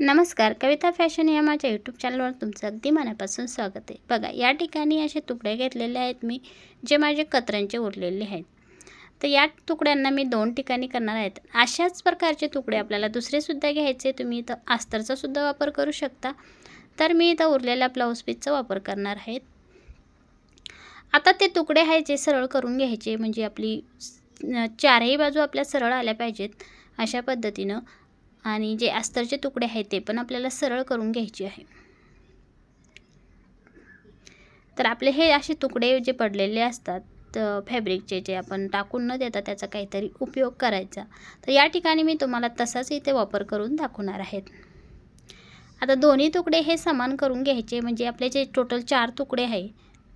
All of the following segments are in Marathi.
नमस्कार कविता फॅशन या माझ्या यूट्यूब चॅनलवर तुमचं अगदी मनापासून स्वागत आहे. बघा या ठिकाणी असे तुकडे घेतलेले आहेत मी जे माझे कतरांचे उरलेले आहेत. तर या तुकड्यांना मी दोन ठिकाणी करणार आहेत. अशाच प्रकारचे तुकडे आपल्याला दुसरेसुद्धा घ्यायचे तुम्ही इथं अस्तरचासुद्धा वापर करू शकता. तर मी इथं उरलेल्या ब्लाऊज पीसचा वापर करणार आहेत आता ते तुकडे आहे जे सरळ करून घ्यायचे म्हणजे आपली चारही बाजू आपल्या सरळ आल्या पाहिजेत अशा पद्धतीनं. आणि जे अस्तरचे तुकडे आहेत ते पण आपल्याला सरळ करून घ्यायचे आहे. तर आपले हे असे तुकडे जे पडलेले असतात फॅब्रिकचे जे आपण टाकून न देता त्याचा काहीतरी उपयोग करायचा. तर या ठिकाणी मी तुम्हाला तसाच इथे वापर करून दाखवणार आहेत आता दोन्ही तुकडे हे समान करून घ्यायचे म्हणजे आपले जे टोटल चार तुकडे आहे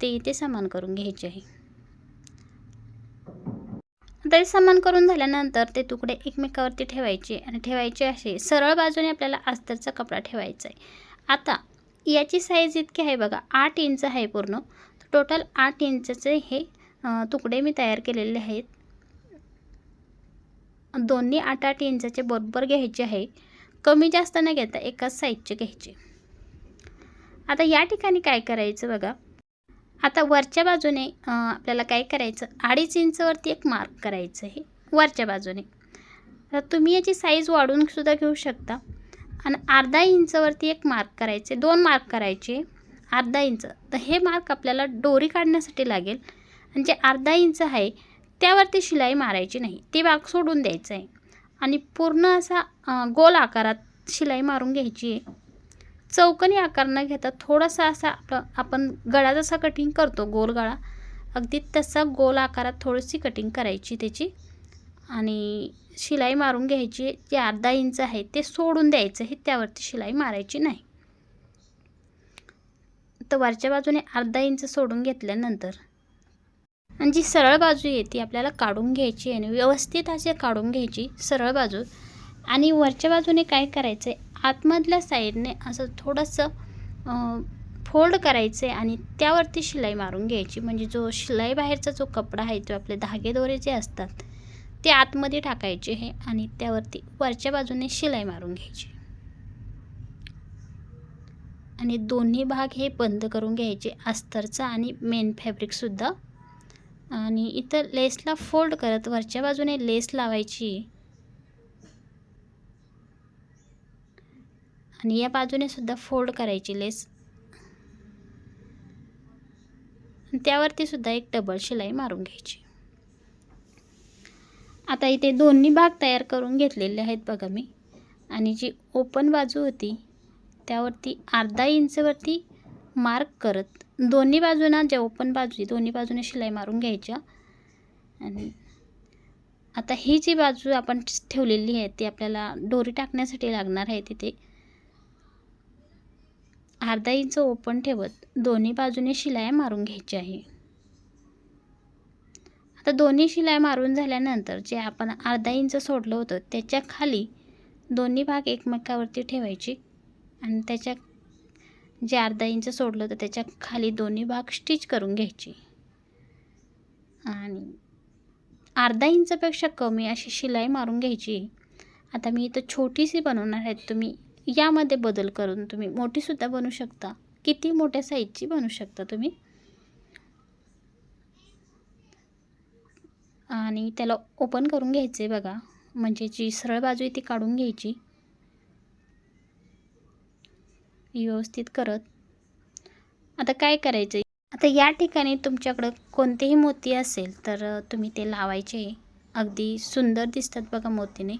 ते इथे समान करून घ्यायचे आहे. तरी समान करून झाल्यानंतर ते तुकडे एकमेकावरती ठेवायचे आणि ठेवायचे असे सरळ बाजूने आपल्याला अस्तरचा कपडा ठेवायचा आहे. आता याची साईज इतकी आहे बघा आठ इंच आहे पूर्ण. टोटल आठ इंचचे हे तुकडे मी तयार केलेले आहेत. दोन्ही आठ आठ इंचाचे बरोबर घ्यायचे आहे. कमी जास्त न घेता एकाच साईजचे घ्यायचे. आता या ठिकाणी काय करायचं बघा? आता वरच्या बाजूने आपल्याला काय करायचं? अडीच इंचवरती एक मार्क करायचं आहे वरच्या बाजूने. तर तुम्ही याची साईज वाढवूनसुद्धा घेऊ शकता. आणि अर्धा इंचवरती एक मार्क करायचे दोन मार्क करायचे अर्धा इंच. तर हे मार्क आपल्याला डोरी काढण्यासाठी लागेल. आणि जे अर्धा इंच आहे त्यावरती शिलाई मारायची नाही. ते भाग सोडून द्यायचं आहे. आणि पूर्ण असा गोल आकारात शिलाई मारून घ्यायची आहे. चौकनी आकार न घेता थोडासा असा आपलं आपण गळा जसा कटिंग करतो गोल गळा अगदी तसा गोल आकारात थोडीशी कटिंग करायची त्याची. आणि शिलाई मारून घ्यायची जे अर्धा इंच आहे ते सोडून द्यायचं हे त्यावरती शिलाई मारायची नाही. तर वरच्या बाजूने अर्धा इंच सोडून घेतल्यानंतर आणि जी सरळ बाजू आहे ती आपल्याला काढून घ्यायची आणि व्यवस्थित असे काढून घ्यायची सरळ बाजू. आणि वरच्या बाजूने काय करायचं आहे आतमधल्या साईडने असं थोडंसं फोल्ड करायचं आहे आणि त्यावरती शिलाई मारून घ्यायची. म्हणजे जो शिलाई बाहेरचा जो कपडा आहे तो आपले धागेदोरे जे असतात ते आतमध्ये टाकायचे आहे आणि त्यावरती वरच्या बाजूने शिलाई मारून घ्यायची. आणि दोन्ही भाग हे बंद करून घ्यायचे अस्तरचा आणि मेन फॅब्रिकसुद्धा आणि इथं लेसला फोल्ड करत वरच्या बाजूने लेस लावायची. आणि या बाजूने सुद्धा फोल्ड करायची लेस त्यावरती सुद्धा एक डबल शिलाई मारून घ्यायची. आता इथे दोन्ही भाग तयार करून घेतलेले आहेत बघा मी. आणि जी ओपन बाजू होती त्यावरती अर्धा इंचवरती मार्क करत दोन्ही बाजूंना ज्या ओपन बाजू आहे दोन्ही बाजूने शिलाई मारून घ्यायच्या. आणि आता ही जी बाजू आपण ठेवलेली आहे ती आपल्याला दोरी टाकण्यासाठी लागणार आहे तिथे. अर्धा इंच ओपन ठेवत दोन्ही बाजूने शिलाई मारून घ्यायची आहे. आता दोन्ही शिलाई मारून झाल्यानंतर जे आपण अर्धा इंच सोडलं होतं त्याच्याखाली दोन्ही भाग एकमेकावरती ठेवायची आणि त्याच्या जे अर्धा इंच सोडलं होतं त्याच्याखाली दोन्ही भाग स्टिच करून घ्यायची. आणि अर्धा इंचपेक्षा कमी अशी शिलाई मारून घ्यायची आता मी इथं छोटीशी बनवणार आहे. तुम्ही यामध्ये बदल करून तुम्ही मोठीसुद्धा बनवू शकता. किती मोठ्या साईजची बनवू शकता तुम्ही? आणि त्याला ओपन करून घ्यायचे बघा. म्हणजे जी सरळ बाजू आहे ती काढून घ्यायची. व्यवस्थित करत. आता काय करायचं? आता या ठिकाणी तुमच्याकडं कोणतेही मोती असेल तर तुम्ही ते लावायचे. अगदी सुंदर दिसतात बघा मोतीने.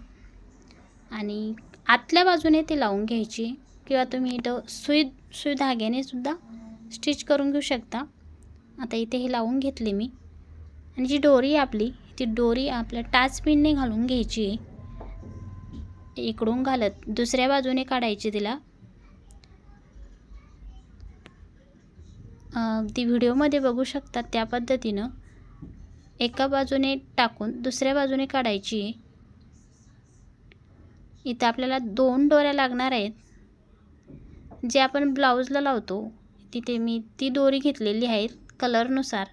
आणि आतल्या बाजूने ते लावून घ्यायची किंवा तुम्ही इथं सुई सुई धाग्याने सुद्धा स्टिच करून घेऊ शकता. आता इथे हे लावून घेतले मी. आणि जी डोरी आहे आपली ती डोरी आपल्या टाच पिनने घालून घ्यायची आहे. इकडून घालत दुसऱ्या बाजूने काढायची तिला. ती व्हिडिओमध्ये बघू शकतात त्या पद्धतीनं. एका बाजूने टाकून दुसऱ्या बाजूने काढायची इथं आपल्याला दोन दोऱ्या लागणार आहेत. जे आपण ब्लाऊजला लावतो तिथे मी ती दोरी घेतलेली आहे कलरनुसार.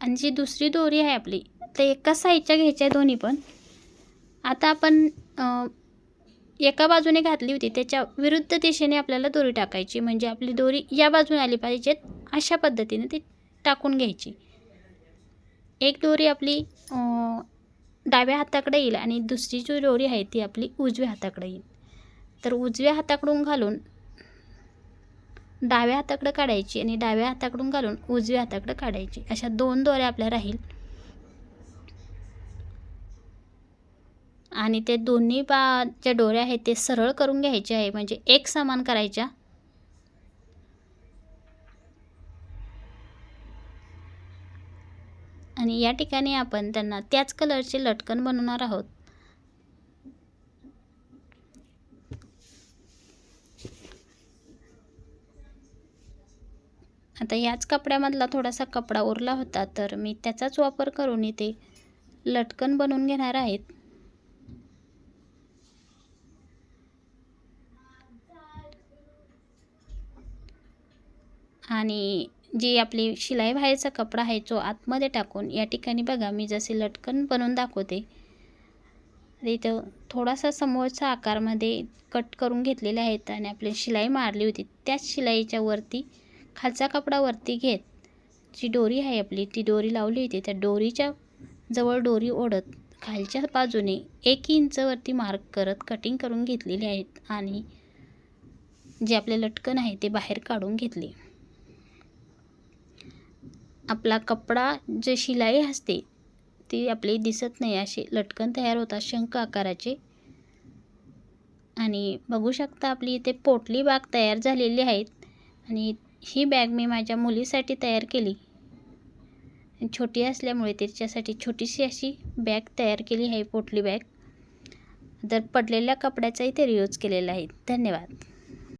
आणि जी दुसरी दोरी आहे आपली तर एका साईडच्या घ्यायच्या आहे दोन्ही पण. आता आपण एका बाजूने घातली होती त्याच्या विरुद्ध दिशेने आपल्याला दोरी टाकायची. म्हणजे आपली दोरी या बाजूने आली पाहिजेत अशा पद्धतीने ती टाकून घ्यायची. एक दोरी आपली डाव्या हाताकडे येईल आणि दुसरी जी दोरी आहे ती आपली उजव्या हाताकडे येईल. तर उजव्या हाताकडून घालून डाव्या हाताकडे काढायची आणि डाव्या हाताकडून घालून उजव्या हाताकडे काढायची. अशा दोन दोऱ्या आपल्या राहील. आणि ते दोन्ही बा ज्या डोऱ्या आहेत ते सरळ करून घ्यायचे आहे. म्हणजे एक समान करायच्या आणि या ठिकाणी आपण त्यांना त्याच कलरचे लटकन बनवणार आहोत. आता याच कपड्यामधला थोडासा कपडा उरला होता तर मी त्याचाच वापर करून इथे लटकन बनवून घेणार आहेत. आणि जी आपली शिलाई बाहेरचा कपडा आहे जो आतमध्ये टाकून या ठिकाणी बघा मी जसे लटकन बनवून दाखवते. इथं थोडासा समोरचा आकारमध्ये कट करून घेतलेले आहेत आणि आपली शिलाई मारली होती. त्याच शिलाईच्या वरती खालचा कपडा वरती घेत जी डोरी आहे आपली ती डोरी लावली होती. त्या डोरीच्या जवळ डोरी ओढत खालच्या बाजूने एक इंचवरती मार्क करत कटिंग करून घेतलेली आहेत आणि जे आपले लटकन आहे ते बाहेर काढून घेतले. आपला कपडा जे शिलाई असते ती आपली दिसत नाही असे लटकन तयार होतात शंख आकाराचे. आणि बघू शकता आपली इथे पोटली बाग तयार झालेली आहेत. आणि ही बॅग मी माझ्या मुलीसाठी तयार केली. छोटी असल्यामुळे त्याच्यासाठी छोटीशी अशी बॅग तयार केली आहे पोटली बॅग तर पडलेल्या कपड्याचाही इथे रियूज केलेला आहे. धन्यवाद.